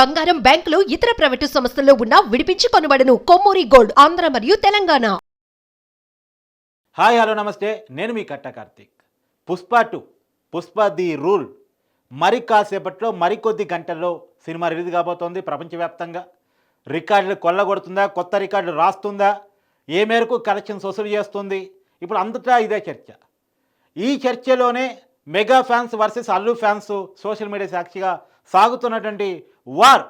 బంగారం బ్యాంకులు ఇతర ప్రైవేటు సంస్థల్లో ఉన్న విడిపించి కొనబడను. కొమ్మూరి గోల్డ్ ఆంధ్ర మరియు తెలంగాణ. హాయ్ హలో నమస్తే. నేను మీ Katta Karthik. Pushpa two Pushpa the rule. మరి కాసేపట్లో మరికొద్ది గంటల్లో సినిమా రిలీజ్ కాబోతోంది ప్రపంచవ్యాప్తంగా. రికార్డులు కొల్లగొడుతుందా కొత్త రికార్డులు రాస్తుందా ఏ మేరకు కలెక్షన్స్ వసూలు చేస్తుంది? ఇప్పుడు అంతటా ఇదే చర్చ. ఈ చర్చలోనే mega fans versus Allu fans social media సాక్షిగా సాగుతున్నటువంటి వార్.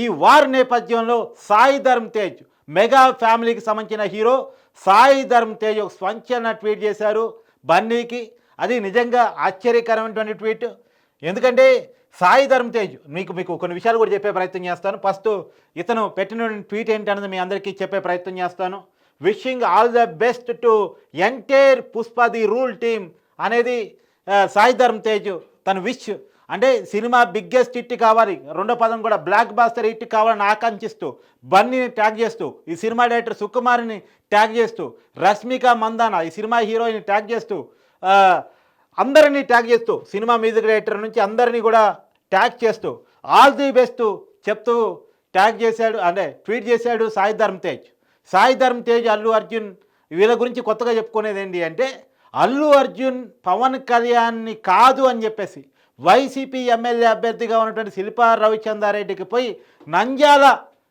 ఈ వార్ నేపథ్యంలో సాయి ధర్మ్ తేజ్ మెగా ఫ్యామిలీకి సంబంధించిన హీరో సాయి ధర్మ్ తేజ్ ఒక స్వంచన ట్వీట్ చేశారు బన్నీకి. అది నిజంగా ఆశ్చర్యకరమైనటువంటి ట్వీట్. ఎందుకంటే సాయి ధర్మ్ తేజ్ మీకు మీకు కొన్ని విషయాలు కూడా చెప్పే ప్రయత్నం చేస్తాను. ఫస్ట్ ఇతను పెట్టిన ట్వీట్ ఏంటన్నది మీ అందరికీ చెప్పే ప్రయత్నం చేస్తాను. Wishing all the best to entire Pushpa the rule team అనేది సాయి ధర్మ్ తేజ్ తన విష్ అంటే సినిమా బిగ్గెస్ట్ హిట్ కావాలి. రెండో పదం కూడా బ్లాక్ బాస్టర్ హిట్ కావాలని ఆకాంక్షిస్తూ బన్నీని ట్యాగ్ చేస్తూ ఈ సినిమా డైరెక్టర్ సుకుమార్ని ట్యాగ్ చేస్తూ రష్మిక మందాన ఈ సినిమా హీరోయిన్ ట్యాగ్ చేస్తూ అందరినీ ట్యాగ్ చేస్తూ సినిమా మ్యూజిక్ డైరెక్టర్ నుంచి అందరినీ కూడా ట్యాగ్ చేస్తూ ఆల్ ది బెస్ట్ చెప్తూ ట్యాగ్ చేశాడు అంటే ట్వీట్ చేశాడు సాయి ధర్మ్ తేజ్. సాయి ధర్మ్ తేజ్ అల్లు అర్జున్ వీళ్ళ గురించి కొత్తగా చెప్పుకునేది ఏంటి అంటే అల్లు అర్జున్ పవన్ కళ్యాణ్ని కాదు అని చెప్పేసి వైసీపీ ఎమ్మెల్యే అభ్యర్థిగా ఉన్నటువంటి శిల్పా రవిచందారెడ్డికి పోయి నంద్యాల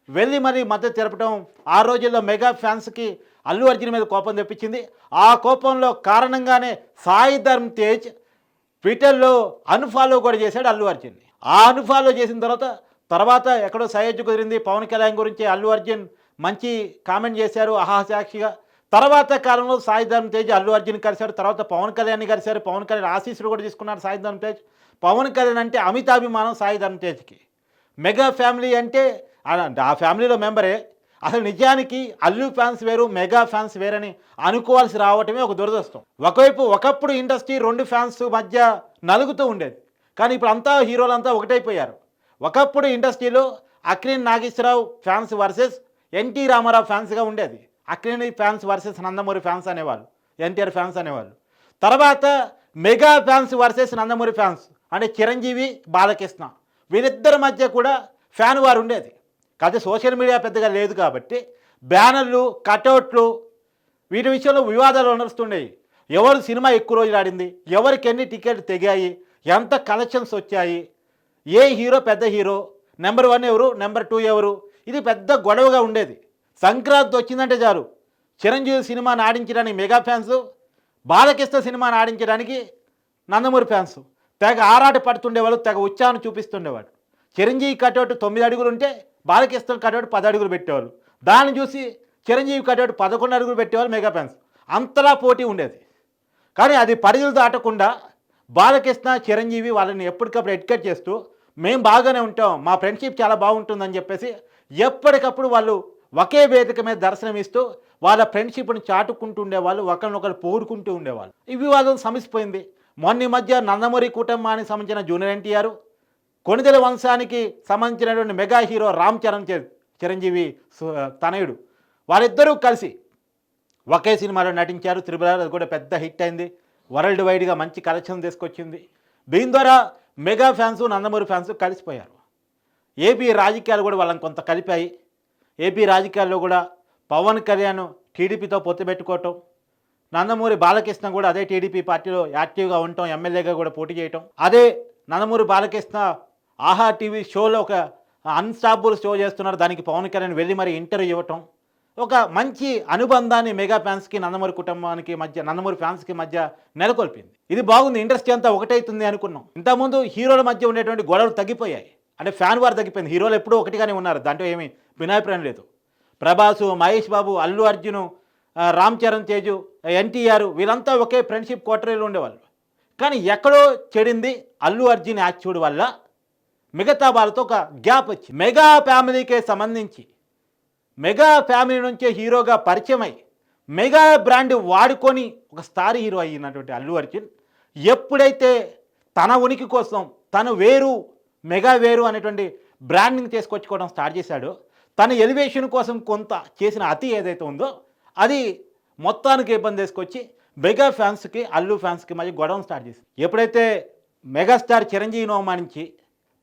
వెళ్ళి మరీ మద్దతు తెరపడం ఆ రోజుల్లో మెగా ఫ్యాన్స్కి అల్లు అర్జున్ మీద కోపం తెప్పించింది. ఆ కోపంలో కారణంగానే సాయి ధర్మ్ తేజ్ ట్విట్టర్లో అన్ఫాలో కూడా చేశాడు అల్లు అర్జున్ని. ఆ అన్ఫాలో చేసిన తర్వాత తర్వాత ఎక్కడో సయోజ్ కుదిరింది. పవన్ కళ్యాణ్ గురించి అల్లు అర్జున్ మంచి కామెంట్ చేశారు అహాసాక్షిగా తర్వాత కాలంలో సాయి తేజ్ అల్లు అర్జున్ కలిశారు తర్వాత పవన్ కళ్యాణ్ కలిశారు పవన్ కళ్యాణ్ ఆశీస్సులు కూడా తీసుకున్నారు సాయి తేజ్. పవన్ కళ్యాణ్ అంటే అమితాభిమానం సాయి తేజ్కి. మెగా ఫ్యామిలీ అంటే ఆ- ఫ్యామిలీలో మెంబరే. అసలు నిజానికి అల్లు ఫ్యాన్స్ వేరు మెగా ఫ్యాన్స్ వేరని అనుకోవాల్సి రావటమే ఒక దురదృష్టం. ఒకవైపు ఒకప్పుడు ఇండస్ట్రీ రెండు ఫ్యాన్స్ మధ్య నలుగుతూ ఉండేది. కానీ ఇప్పుడు అంతా హీరోలంతా ఒకటైపోయారు. ఒకప్పుడు ఇండస్ట్రీలో Akkineni Nageswara Rao fans versus NT Rama Rao ఫ్యాన్స్గా ఉండేది. Akkineni fans versus Nandamuri fans అనేవాళ్ళు ఎన్టీఆర్ ఫ్యాన్స్ అనేవాళ్ళు. తర్వాత mega fans versus Nandamuri fans అంటే చిరంజీవి బాలకృష్ణ. వీరిద్దరి మధ్య కూడా ఫ్యాన్ వారు ఉండేది. కాకపోతే సోషల్ మీడియా పెద్దగా లేదు కాబట్టి బ్యానర్లు కటౌట్లు వీటి విషయంలో వివాదాలు నడుస్తుండేవి. ఎవరు సినిమా ఎక్కువ రోజులు ఆడింది ఎవరికి ఎన్ని టికెట్లు తెగాయి ఎంత కలెక్షన్స్ వచ్చాయి ఏ హీరో పెద్ద హీరో నెంబర్ వన్ ఎవరు నెంబర్ టూ ఎవరు ఇది పెద్ద గొడవగా ఉండేది. సంక్రాంతి వచ్చిందంటే చాలు. చిరంజీవి సినిమాని ఆడించడానికి మెగా ఫ్యాన్స్ బాలకృష్ణ సినిమాని ఆడించడానికి నందమూరి ఫ్యాన్స్. తెగ ఆరాట పడుతుండేవాళ్ళు తెగ ఉత్సాహం చూపిస్తుండేవాడు. చిరంజీవి కటౌట్ తొమ్మిది అడుగులు ఉంటే బాలకృష్ణ కటౌట్ పది అడుగులు పెట్టేవాళ్ళు. దాన్ని చూసి చిరంజీవి కటౌట్ పదకొండు అడుగులు పెట్టేవాళ్ళు మెగా ఫ్యాన్స్. అంతలా పోటీ ఉండేది. కానీ అది పరిధులు దాటకుండా బాలకృష్ణ చిరంజీవి వాళ్ళని ఎప్పటికప్పుడు ఎడ్యుకేట్ చేస్తూ మేము బాగానే ఉంటాం మా ఫ్రెండ్షిప్ చాలా బాగుంటుందని చెప్పేసి ఎప్పటికప్పుడు వాళ్ళు ఒకే వేదిక మీద దర్శనం ఇస్తూ వాళ్ళ ఫ్రెండ్షిప్ని చాటుకుంటూ ఉండేవాళ్ళు ఒకరినొకరు పోడుకుంటూ ఉండేవాళ్ళు. ఈ వివాదం సమసిపోయింది. మొన్న ఈ మధ్య నందమూరి కుటుంబానికి సంబంధించిన జూనియర్ ఎన్టీఆర్ కొణిదెల వంశానికి సంబంధించినటువంటి మెగా హీరో రామ్ చరణ్ చిరంజీవి తనయుడు. వాళ్ళిద్దరూ కలిసి ఒకే సినిమాలో నటించారు. త్రిపుర అది కూడా పెద్ద హిట్ అయింది. వరల్డ్ వైడ్గా మంచి కలెక్షన్ తీసుకొచ్చింది. దీని ద్వారా మెగా ఫ్యాన్స్ నందమూరి ఫ్యాన్స్ కలిసిపోయారు. ఏపీ రాజకీయాలు కూడా వాళ్ళని కొంత కలిపాయి. ఏపీ రాజకీయాల్లో కూడా పవన్ కళ్యాణ్ టీడీపీతో పొత్తు పెట్టుకోవటం నందమూరి బాలకృష్ణ కూడా అదే టీడీపీ పార్టీలో యాక్టివ్గా ఉండటం ఎమ్మెల్యేగా కూడా పోటీ చేయటం. అదే నందమూరి బాలకృష్ణ ఆహా టీవీ షోలో ఒక అన్స్టాపుల్ షో చేస్తున్నారు. దానికి పవన్ కళ్యాణ్ వెళ్ళి మరి ఇంటర్వ్యూ ఇవ్వటం. ఒక మంచి అనుబంధాన్ని మెగా ఫ్యాన్స్కి నందమూరి కుటుంబానికి మధ్య నందమూరి ఫ్యాన్స్కి మధ్య నెలకొల్పింది. ఇది బాగుంది. ఇండస్ట్రీ అంతా ఒకటైతుంది అనుకున్నాం. ఇంతకుముందు హీరోల మధ్య ఉండేటువంటి గొడవలు తగ్గిపోయాయి. అంటే ఫ్యాన్ వారు తగ్గిపోయింది. హీరోలు ఎప్పుడూ ఒకటిగానే ఉన్నారు. దాంట్లో ఏమీ భిన్నాభిప్రాయం లేదు. ప్రభాసు మహేష్ బాబు అల్లు అర్జును రామ్ చరణ్ తేజు ఎన్టీఆర్ వీళ్ళంతా ఒకే ఫ్రెండ్షిప్ క్వార్టరీలో ఉండేవాళ్ళు. కానీ ఎక్కడో చెడింది అల్లు అర్జున్ యాక్చుడ్ వల్ల మిగతా వాళ్ళతో ఒక గ్యాప్ వచ్చి మెగా ఫ్యామిలీకే సంబంధించి మెగా ఫ్యామిలీ నుంచే హీరోగా పరిచయమై మెగా బ్రాండ్ వాడుకొని ఒక స్టార్ హీరో అయినటువంటి అల్లు అర్జున్ ఎప్పుడైతే తన ఉనికి కోసం తను వేరు మెగా వేరు అనేటువంటి బ్రాండింగ్ తీసుకొచ్చుకోవడం స్టార్ట్ చేశాడు. తన ఎలివేషన్ కోసం కొంత చేసిన అతి ఏదైతే ఉందో అది మొత్తానికి ఇబ్బంది తీసుకొచ్చి మెగా ఫ్యాన్స్కి అల్లు ఫ్యాన్స్కి మధ్య గొడవ స్టార్ట్ చేసింది. ఎప్పుడైతే మెగాస్టార్ చిరంజీవిని అవమానించి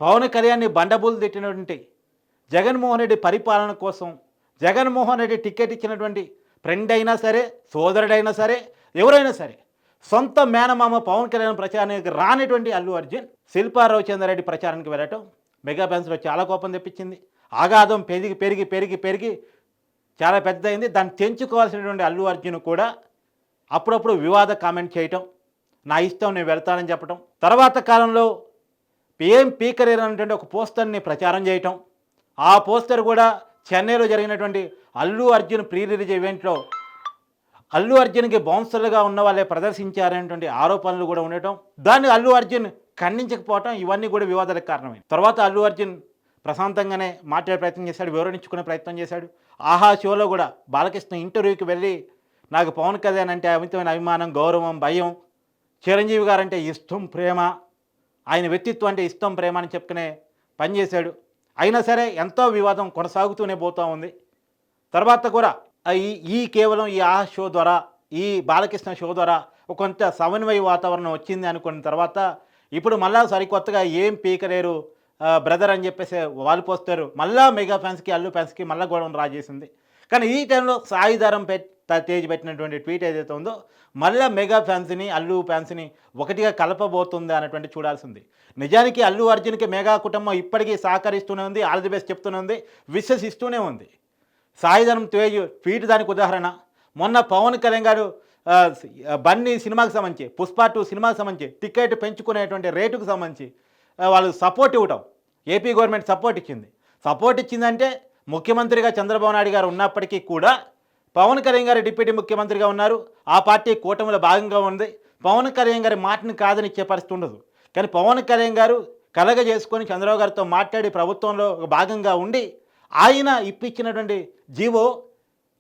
పవన్ కళ్యాణ్ని బండబూలు తిట్టినటువంటి జగన్మోహన్ రెడ్డి పరిపాలన కోసం జగన్మోహన్ రెడ్డి టికెట్ ఇచ్చినటువంటి ఫ్రెండ్ అయినా సరే సోదరుడైనా సరే ఎవరైనా సరే సొంత మేనమామ పవన్ కళ్యాణ్ ప్రచారానికి రానటువంటి అల్లు అర్జున్ శిల్పా రవిచంద్రారెడ్డి ప్రచారానికి వెళ్ళటం మెగా ఫ్యాన్స్లో చాలా కోపం తెప్పించింది. ఆగాధం పెరిగి పెరిగి పెరిగి పెరిగి చాలా పెద్ద అయింది దాన్ని తెంచుకోవాల్సినటువంటి అల్లు అర్జున్ కూడా అప్పుడప్పుడు వివాద కామెంట్ చేయటం నా ఇష్టం నేను వెళ్తానని చెప్పటం తర్వాత కాలంలో ఏం పీకర్ అనేటువంటి ఒక పోస్టర్ని ప్రచారం చేయటం ఆ పోస్టర్ కూడా చెన్నైలో జరిగినటువంటి అల్లు అర్జున్ ప్రీ రిలీజ్ ఈవెంట్లో అల్లు అర్జున్కి బౌన్సర్లుగా ఉన్న వాళ్ళే ప్రదర్శించారనేటువంటి ఆరోపణలు కూడా ఉండటం దాన్ని అల్లు అర్జున్ ఖండించకపోవటం ఇవన్నీ కూడా వివాదాలకు కారణమైంది తర్వాత అల్లు అర్జున్ ప్రశాంతంగానే మాట్లాడే ప్రయత్నం చేశాడు వివరించుకునే ప్రయత్నం చేశాడు. ఆహా షోలో కూడా బాలకృష్ణ ఇంటర్వ్యూకి వెళ్ళి నాకు పవన్ కళ్యాణ్ అంటే అమితమైన అభిమానం గౌరవం భయం చిరంజీవి గారంటే ఇష్టం ప్రేమ ఆయన వ్యక్తిత్వం అంటే ఇష్టం ప్రేమ అని చెప్పుకునే పనిచేశాడు అయినా సరే ఎంతో వివాదం కొనసాగుతూనే పోతూ ఉంది. తర్వాత కూడా ఈ కేవలం ఈ ఆ షో ద్వారా ఈ బాలకృష్ణ షో ద్వారా కొంత సమన్వయ వాతావరణం వచ్చింది అనుకున్న తర్వాత ఇప్పుడు మళ్ళా సరికొత్తగా ఏం పీకలేరు బ్రదర్ అని చెప్పేసి వాళ్ళు పోస్తారు. మళ్ళా మెగా ఫ్యాన్స్కి అల్లు ఫ్యాన్స్కి మళ్ళా గొడవను రాజేసింది. కానీ ఈ టైంలో సాయిధారం పెట్ తేజ్ పెట్టినటువంటి ట్వీట్ ఏదైతే ఉందో మళ్ళా మెగా ఫ్యాన్స్ని అల్లు ఫ్యాన్స్ని ఒకటిగా కలపబోతుంది అన్నటువంటి చూడాల్సింది. నిజానికి అల్లు అర్జున్కి మెగా కుటుంబం ఇప్పటికీ సహకరిస్తూనే ఉంది ఆల్ ది బెస్ట్ చెప్తూనే ఉంది విశ్వసిస్తూనే ఉంది. సాయిధనం తేజ్ ట్వీట్ దానికి ఉదాహరణ. మొన్న పవన్ కళ్యాణ్ గారు బన్నీ సినిమాకి సంబంధించి పుష్ప టూ సినిమాకి సంబంధించి టికెట్ పెంచుకునేటువంటి రేటుకు సంబంధించి వాళ్ళు సపోర్ట్ ఇవ్వటం. ఏపీ గవర్నమెంట్ సపోర్ట్ ఇచ్చింది. సపోర్ట్ ఇచ్చిందంటే ముఖ్యమంత్రిగా చంద్రబాబు నాయుడు గారు ఉన్నప్పటికీ కూడా పవన్ కళ్యాణ్ గారు డిప్యూటీ ముఖ్యమంత్రిగా ఉన్నారు. ఆ పార్టీ కూటమిలో భాగంగా ఉంది. పవన్ కళ్యాణ్ గారి మాటని కాదని ఇచ్చే పరిస్థితి ఉండదు. కానీ పవన్ కళ్యాణ్ గారు కలగ చేసుకొని చంద్రబాబు గారితో మాట్లాడి ప్రభుత్వంలో ఒక భాగంగా ఉండి ఆయన ఇప్పించినటువంటి జీవో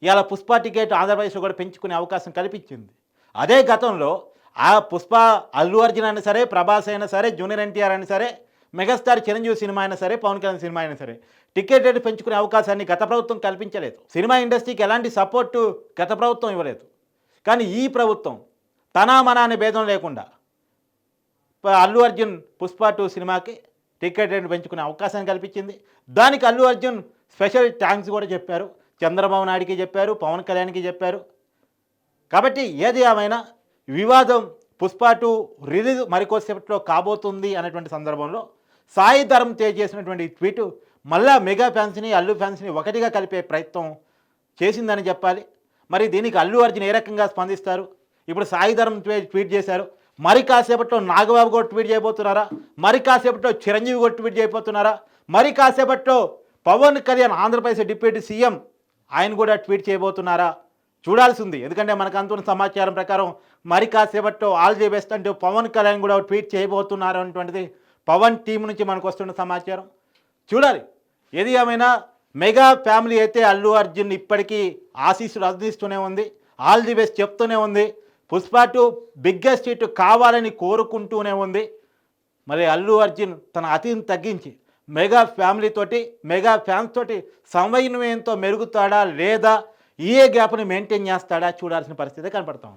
ఇలా పుష్ప టికెట్ ఆంధ్రప్రదేశ్లో కూడా పెంచుకునే అవకాశం కల్పించింది. అదే గతంలో ఆ పుష్ప అల్లు అర్జున్ అయినా సరే ప్రభాస్ అయినా సరే జూనియర్ ఎన్టీఆర్ అయినా సరే మెగాస్టార్ చిరంజీవి సినిమా అయినా సరే పవన్ కళ్యాణ్ సినిమా అయినా సరే టికెట్ రేటు పెంచుకునే అవకాశాన్ని గత ప్రభుత్వం కల్పించలేదు. సినిమా ఇండస్ట్రీకి ఎలాంటి సపోర్టు గత ప్రభుత్వం ఇవ్వలేదు. కానీ ఈ ప్రభుత్వం తనా మనా అనే భేదం లేకుండా అల్లు అర్జున్ పుష్ప టూ సినిమాకి టికెట్ రేటు పెంచుకునే అవకాశాన్ని కల్పించింది. దానికి అల్లు అర్జున్ స్పెషల్ థ్యాంక్స్ కూడా చెప్పారు చంద్రబాబు నాయుడికి చెప్పారు పవన్ కళ్యాణ్కి చెప్పారు. కాబట్టి ఏది ఏమైనా వివాదం పుష్ప టూ రిలీజ్ మరికొద్దిసేపట్లో కాబోతుంది అనేటువంటి సందర్భంలో సాయి ధరం తేజ్ చేసినటువంటి ట్వీటు ట్వీట్ మళ్ళా మెగా ఫ్యాన్స్ని అల్లు ఫ్యాన్స్ని ఒకటిగా కలిపే ప్రయత్నం చేసిందని చెప్పాలి. మరి దీనికి అల్లు అర్జున్ ఏ రకంగా స్పందిస్తారు? ఇప్పుడు సాయి ధరం ట్వీట్ చేశారు మరి కాసేపట్లో నాగబాబు కూడా ట్వీట్ చేయబోతున్నారా? మరి కాసేపట్లో చిరంజీవి కూడా ట్వీట్ చేయబోతున్నారా? మరి కాసేపట్లో పవన్ కళ్యాణ్ ఆంధ్రప్రదేశ్ డిప్యూటీ సీఎం. ఆయన కూడా ట్వీట్ చేయబోతున్నారా? చూడాల్సింది. ఎందుకంటే మనకు అందుతున్న సమాచారం ప్రకారం మరి కాసేపట్లో ఆల్ ది బెస్ట్ అంటూ పవన్ కళ్యాణ్ కూడా ట్వీట్ చేయబోతున్నారు అనేటువంటిది పవన్ టీం నుంచి మనకు వస్తున్న సమాచారం. చూడాలి. ఏది ఏమైనా మెగా ఫ్యామిలీ అయితే అల్లు అర్జున్ ఇప్పటికీ ఆశీస్సులు అందిస్తూనే ఉంది. ఆల్ ది బెస్ట్ చెప్తూనే ఉంది. పుష్ప టు బిగ్గెస్ట్ హిట్ కావాలని కోరుకుంటూనే ఉంది. మరి అల్లు అర్జున్ తన అతిని తగ్గించి మెగా ఫ్యామిలీ తోటి మెగా ఫ్యాన్స్ తోటి సమన్వయంతో మెరుగుతాడా లేదా ఏ గ్యాప్ని మెయింటైన్ చేస్తాడా చూడాల్సిన పరిస్థితి కనపడతా